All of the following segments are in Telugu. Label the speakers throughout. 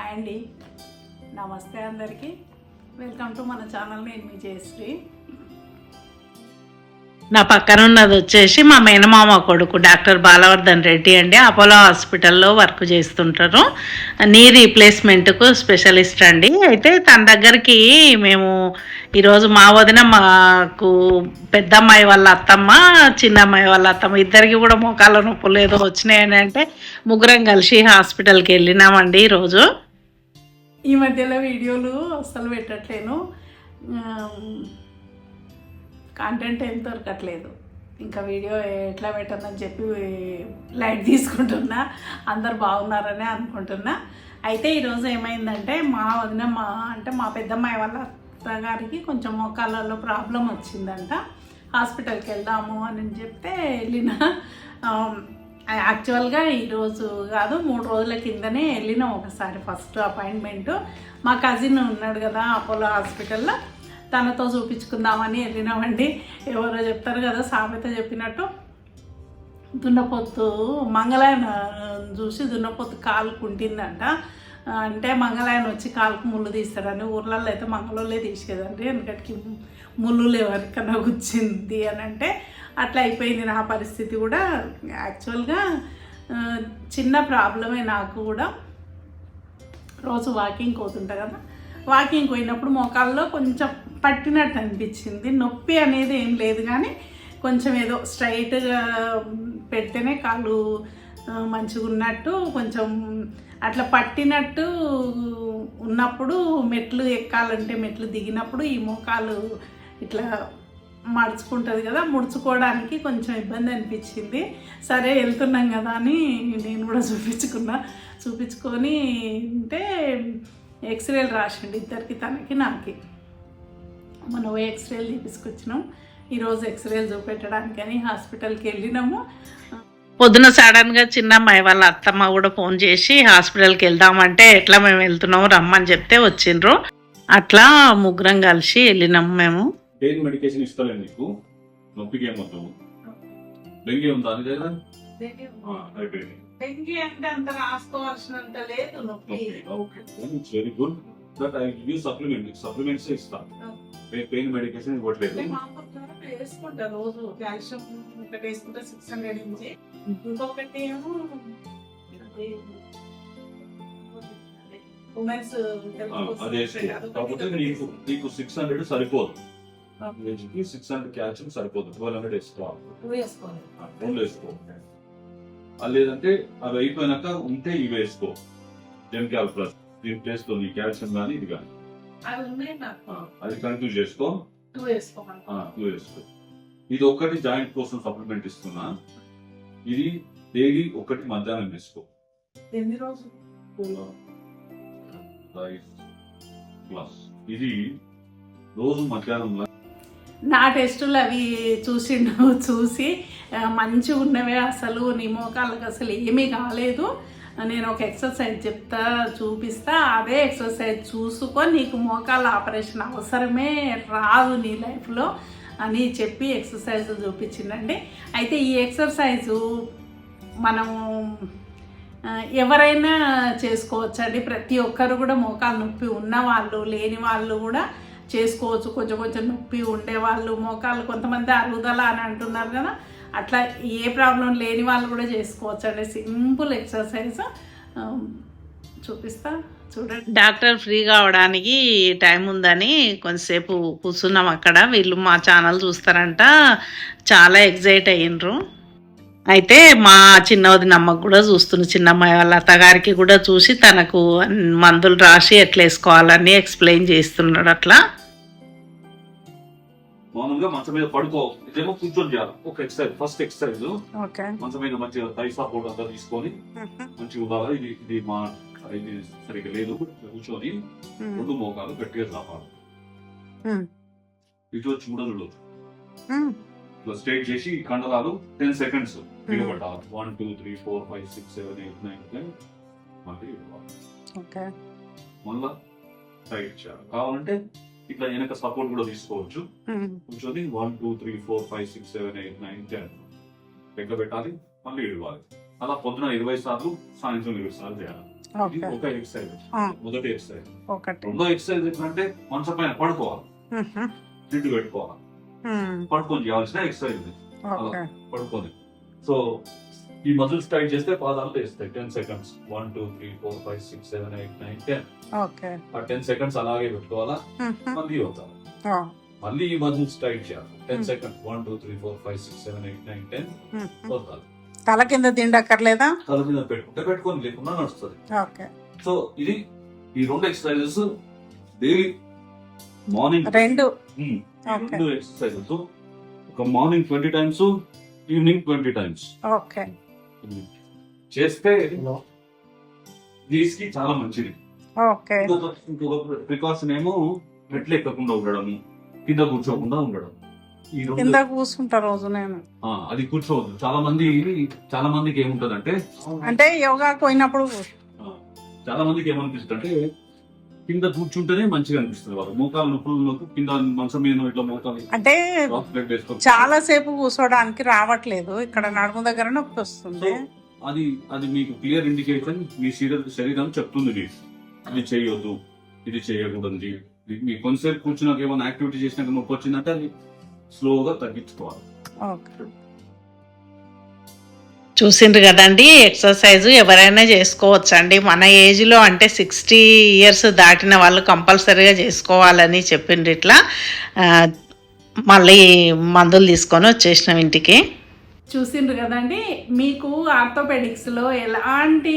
Speaker 1: హాయ్ అండి. నమస్తే అందరికీ. వెల్కమ్ టు మన ఛానల్ నేను మీ జయశ్రీ.
Speaker 2: నా పక్కన ఉన్నది వచ్చేసి మా మేనమామ కొడుకు డాక్టర్ బాలవర్ధన్ రెడ్డి అండి. అపోలో హాస్పిటల్లో వర్క్ చేస్తుంటారు. నీ రీప్లేస్మెంట్కు స్పెషలిస్ట్ అండి. అయితే తన దగ్గరికి మేము ఈరోజు మా వదిన మాకు పెద్ద అమ్మాయి వాళ్ళ అత్తమ్మ చిన్న అమ్మాయి వాళ్ళ అత్తమ్మ ఇద్దరికి కూడా మోకాళ్ళ నొప్పులు ఏదో వచ్చినాయని అంటే ముగ్గురం కలిసి హాస్పిటల్కి వెళ్ళినామండి ఈరోజు.
Speaker 1: ఈ మధ్యలో వీడియోలు అస్సలు పెట్టట్లేను. కంటెంట్ ఏం దొరకట్లేదు. ఇంకా వీడియో ఎట్లా పెట్టదని చెప్పి లైట్ తీసుకుంటున్నా. అందరు బాగున్నారని అనుకుంటున్నా. అయితే ఈరోజు ఏమైందంటే మా వదిన మా అంటే మా పెద్దమ్మాయి వాళ్ళ అత్తగారికి కొంచెం మోకాళ్ళలో ప్రాబ్లం వచ్చిందంట. హాస్పిటల్కి వెళ్దాము అని చెప్తే వెళ్ళిన. యాక్చువల్గా ఈరోజు కాదు మూడు రోజుల కిందనే వెళ్ళినాం ఒకసారి ఫస్ట్ అపాయింట్మెంట్ మా కజిన్ ఉన్నాడు కదా అపోలో హాస్పిటల్లో తనతో చూపించుకుందామని వెళ్ళినామండి. ఎవరో చెప్తారు కదా సామెత చెప్పినట్టు. దున్నపోతు మంగళాయన చూసి దున్నపోతు కాలు కుంటిందంట. అంటే మంగళాయన వచ్చి కాలుకు ముళ్ళు తీస్తాడని ఊర్లలో అయితే మంగళోళ్ళే తీసేదండి ఎందుకంటే ముళ్ళు ఎవరికన్నా వచ్చింది అని అంటే అట్లా అయిపోయింది నా పరిస్థితి కూడా. యాక్చువల్గా చిన్న ప్రాబ్లమే నాకు కూడా. రోజు వాకింగ్ పోతుంటా కదా. వాకింగ్ పోయినప్పుడు మోకాల్లో కొంచెం పట్టినట్టు అనిపించింది. నొప్పి అనేది ఏం లేదు కానీ కొంచెం ఏదో స్ట్రైట్గా పెడితేనే కాళ్ళు మంచిగా ఉన్నట్టు కొంచెం అట్లా పట్టినట్టు ఉన్నప్పుడు మెట్లు ఎక్కాలంటే మెట్లు దిగినప్పుడు ఈ మోకాలు ఇట్లా మడుచుకుంటుంది కదా ముడుచుకోవడానికి కొంచెం ఇబ్బంది అనిపించింది. సరే వెళ్తున్నాం కదా అని నేను కూడా చూపించుకున్నా. చూపించుకొని ఉంటే ఎక్స్రేలు రాసిండు ఇద్దరికి తనకి నాకి. మనం ఎక్స్రేలు చూపించుకొచ్చినాం ఈరోజు ఎక్స్రేలు చూపెట్టడానికి అని హాస్పిటల్కి వెళ్ళినాము.
Speaker 2: పొద్దున సడన్గా చిన్న అమ్మాయి వాళ్ళ అత్తమ్మ కూడా ఫోన్ చేసి హాస్పిటల్కి వెళ్దామంటే ఎట్లా మేము వెళ్తున్నాము రమ్మని చెప్తే వచ్చిండ్రు. అట్లా ముగ్గురం కలిసి వెళ్ళినాం మేము.
Speaker 3: పెయిన్ మెడికేషన్ నీకు? నొప్పికి డెంగ్యూ ఉందా దగ్గర? అయిపోయింది
Speaker 1: అంటే అంత రాసుకోవాల్సినంత లేదు నొప్పి.
Speaker 3: It's very good that I give you supplement supplements ఇస్తాను పెయిన్ మెడికేషన్ ఇవ్వట్లేదు.
Speaker 1: మా వేసుకుంటా రోజు. కాల్షియం ఒకటి వేసుకుంటే సిక్స్ హండ్రెడ్ ఇంచి ఇంకొకటి ఏమో ఉమెన్స్
Speaker 3: నీకు సిక్స్ హండ్రెడ్ సరిపోదు. సిక్స్ హండ్రెడ్ క్యాల్షియం సరిపోదు. ట్వెల్వ్ హండ్రెడ్ వేసుకోవాలి. రెండు వేసుకో. లేదంటే అవి అయిపోయినాక ఉంటే ఇవి వేసుకో. జెన్కాల్ ప్లస్ దీని ప్లేస్లో నీ క్యాల్షియం కానీ ఇది కానీ అది కంటిన్యూ చేసుకో.
Speaker 1: టూ
Speaker 3: వేసుకో. ఇది ఒక్కటి జాయింట్ కోసం సప్లిమెంట్ ఇస్తున్నా. ఇది డైలీ ఒకటి మధ్యాహ్నం వేసుకో
Speaker 1: ఎన్ని రోజులు?
Speaker 3: రైస్ ప్లస్ ఇది రోజు మధ్యాహ్నం
Speaker 1: నా టెస్టులు అవి చూసిండు చూసి మంచిగా ఉన్నవే అసలు నీ మోకాళ్ళకి అసలు ఏమీ కాలేదు. నేను ఒక ఎక్సర్సైజ్ చెప్తా చూపిస్తా అదే ఎక్సర్సైజ్ చూసుకొని నీకు మోకాళ్ళ ఆపరేషన్ అవసరమే రాదు నీ లైఫ్లో. అని చెప్పి ఎక్సర్సైజ్ చూపించిందండి. అయితే ఈ ఎక్సర్సైజు మనము ఎవరైనా చేసుకోవచ్చండి. ప్రతి ఒక్కరు కూడా మోకాలు నొప్పి ఉన్న వాళ్ళు లేని వాళ్ళు కూడా చేసుకోవచ్చు. కొంచెం కొంచెం నొప్పి ఉండేవాళ్ళు మోకాళ్ళు కొంతమంది అరుగుదల అని అంటున్నారు కదా. అట్లా ఏ ప్రాబ్లం లేని వాళ్ళు కూడా చేసుకోవచ్చు అండి సింపుల్ ఎక్సర్సైజ్ చూపిస్తా. చూడండి.
Speaker 2: డాక్టర్ ఫ్రీ కావడానికి టైం ఉందని కొంతసేపు కూర్చున్నాం అక్కడ. వీళ్ళు మా ఛానల్ చూస్తారంట. చాలా ఎగ్జైట్ అయ్యిండ్రు. అయితే మా చిన్నవది నమ్మకు కూడా చూస్తుంది చిన్నమ్మాయి వాళ్ళ అత్తగారికి కూడా చూసి తనకు మందులు రాసి ఎట్లా వేసుకోవాలని ఎక్స్ప్లెయిన్ చేస్తున్నాడు అట్లా.
Speaker 3: మామూలుగా మంచం మీద పడుకో. ఇదేమో కూర్చొని చేయాలి. ఒక ఎక్సర్సైజ్ ఫస్ట్ ఎక్సర్సైజ్
Speaker 1: ఓకే.
Speaker 3: మంచం మీద మంచిగా థై సపోర్ట్ అంతా తీసుకొని మంచిగా ఉండాలి. ఇది ఇది మా ఇది సరిగ్గా లేదు. కూర్చొని రెండు మోకాలు గట్టిగా చాపాలి. ఇటు వచ్చి మూడలు. స్ట్రైట్ చేసి ఈ కండరాలు ten seconds దిగబడాలి one two three four five six seven eight nine ten మళ్ళీ మళ్ళా టైట్ చేయాలి. కావాలంటే ఇట్లా వెనక సపోర్ట్ కూడా తీసుకోవచ్చు. కూర్చొని one two three four five six seven eight nine ten లెక్క పెట్టాలి మళ్ళీ ఇవ్వాలి. అలా పొద్దున ఇరవై సార్లు సాయంత్రం ఇరవై సార్లు చేయాలి. ఇది ఒక ఎక్సర్సైజ్. మొదటి ఎక్సర్సైజ్ రెండో ఎక్సర్సైజ్ ఏంటంటే మనసు పైన పడుకోవాలి. జిడ్డు పెట్టుకోవాలి. పడుకొని చేయాల్సిన ఎక్సర్సైజ్ పడుకొని. సో ఈ మజిల్స్ టైట్ చేస్తే పాదాలు వేస్తాయి ten seconds one two three four five six seven eight nine ten ఆ టెన్ సెకండ్స్ అలాగే పెట్టుకోవాలా. మళ్ళీ అవుతారు. మళ్ళీ ఈ మజిల్స్ టైట్ చేయాలి. Ten. Seconds one two three four five six seven eight nine ten. వదలాలి.
Speaker 1: తల కింద తిండక్కర్లేదా?
Speaker 3: తల మీద పెట్టుకుంటే పెట్టుకొని లేకుండా నడుస్తుంది. సో ఇది ఈ రెండు ఎక్సర్సైజెస్ డైలీ మార్నింగ్
Speaker 1: రెండు.
Speaker 3: రెండు ఎక్సర్సైజెస్ ఒక morning twenty times evening twenty times
Speaker 1: okay.
Speaker 3: చేస్తే కి చాలా మంచిది. ప్రికాషన్ ఏమో మెట్లు ఎక్కకుండా ఉండడము కింద కూర్చోకుండా ఉండడం ఈ రెండు
Speaker 1: కింద కూర్చుంటా రోజు నేను.
Speaker 3: ఆ, అది కూర్చోవద్దు. చాలా మంది చాలా మందికి ఏముంటదంటే
Speaker 1: అంటే యోగా పోయినప్పుడు
Speaker 3: చాలా మందికి ఏమనిపిస్తుంది అంటే కింద కూర్చుంటేనే మంచిగా అనిపిస్తుంది వాళ్ళు మోకాలు నొప్పులు నొప్పి కింద మంచం మీద ఇట్లా మోకాలు
Speaker 1: అంటే చాలా సేపు కూర్చోడానికి రావట్లేదు. ఇక్కడ నడుము దగ్గర నొప్పి వస్తుంది.
Speaker 3: అది అది మీకు క్లియర్ ఇండికేషన్ మీ శరీరం శరీరం చెప్తుంది మీకు ఇది చేయొద్దు ఇది చేయకూడదు. మీ కొంతసేపు కూర్చున్నాక ఏమైనా యాక్టివిటీ చేసినాక నొప్పి వచ్చిందంటే అది స్లోగా తగ్గించుకోవాలి.
Speaker 1: ఓకే.
Speaker 2: చూసిండ్రు కదండి ఎక్సర్సైజ్ ఎవరైనా చేసుకోవచ్చండి. మన ఏజ్లో అంటే సిక్స్టీ ఇయర్స్ దాటిన వాళ్ళు కంపల్సరీగా చేసుకోవాలని చెప్పిండ్రు ఇట్లా. మళ్ళీ మందులు తీసుకొని వచ్చేసినాం ఇంటికి.
Speaker 1: చూసిండ్రు కదండి మీకు ఆర్థోపెడిక్స్లో ఎలాంటి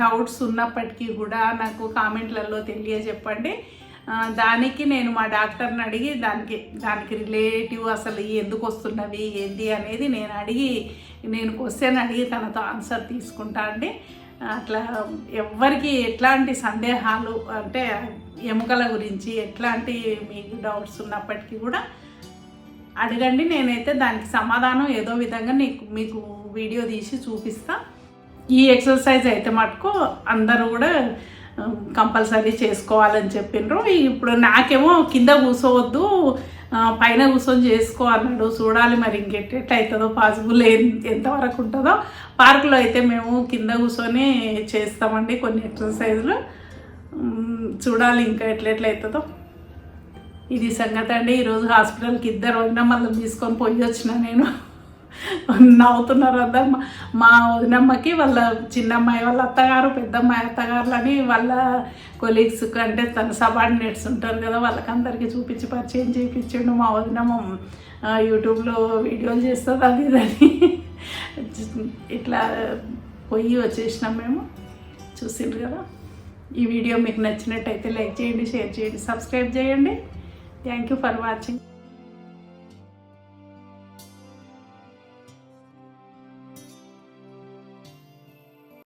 Speaker 1: డౌట్స్ ఉన్నప్పటికీ కూడా నాకు కామెంట్లలో తెలియజెప్పండి. చెప్పండి దానికి నేను మా డాక్టర్ని అడిగి దానికి దానికి రిలేటివ్ అసలు ఎందుకు వస్తున్నవి ఏంటి అనేది నేను అడిగి నేను క్వశ్చన్ అడిగి తనతో ఆన్సర్ తీసుకుంటా అండి. అట్లా ఎవ్వరికి ఎట్లాంటి సందేహాలు అంటే ఎముకల గురించి ఎట్లాంటి మీకు డౌట్స్ ఉన్నప్పటికీ కూడా అడగండి. నేనైతే దానికి సమాధానం ఏదో విధంగా నీకు మీకు వీడియో తీసి చూపిస్తా. ఈ ఎక్సర్సైజ్ అయితే మటుకు అందరూ కూడా కంపల్సరీ చేసుకోవాలని చెప్పిండ్రు ఇప్పుడు నాకేమో కింద కూర్చోవద్దు పైన కూర్చొని చేసుకో అన్నాడు. చూడాలి మరి ఇంకెట్ట అవుతుందో పాసిబుల్ ఎంతవరకు ఉంటుందో. పార్కులో అయితే మేము కింద కూర్చొని చేస్తామండి కొన్ని ఎక్సర్సైజులు. చూడాలి ఇంకా ఎట్లెట్లయితుందో. ఇది సంగతి అండి. ఈరోజు హాస్పిటల్కి ఇద్దరు వదిన మళ్ళీ తీసుకొని పోయి వచ్చిన నేను. నవ్వుతున్నారు అందరు. మా- వదినమ్మకి వాళ్ళ చిన్నమ్మాయి వాళ్ళ అత్తగారు పెద్దమ్మాయి అత్తగారులని వాళ్ళ కొలీగ్స్ అంటే తన సబార్డినేట్స్ ఉంటారు కదా వాళ్ళకి అందరికీ చూపించి పరిచయం చేయించిండు మా వదినమ్మ. యూట్యూబ్లో వీడియోలు చేస్తుంది అది ఇదని ఇట్లా పోయి వచ్చేసినాం మేము. చూసిండ్రు కదా. ఈ వీడియో మీకు నచ్చినట్టయితే లైక్ చేయండి షేర్ చేయండి సబ్స్క్రైబ్ చేయండి. Thank you for watching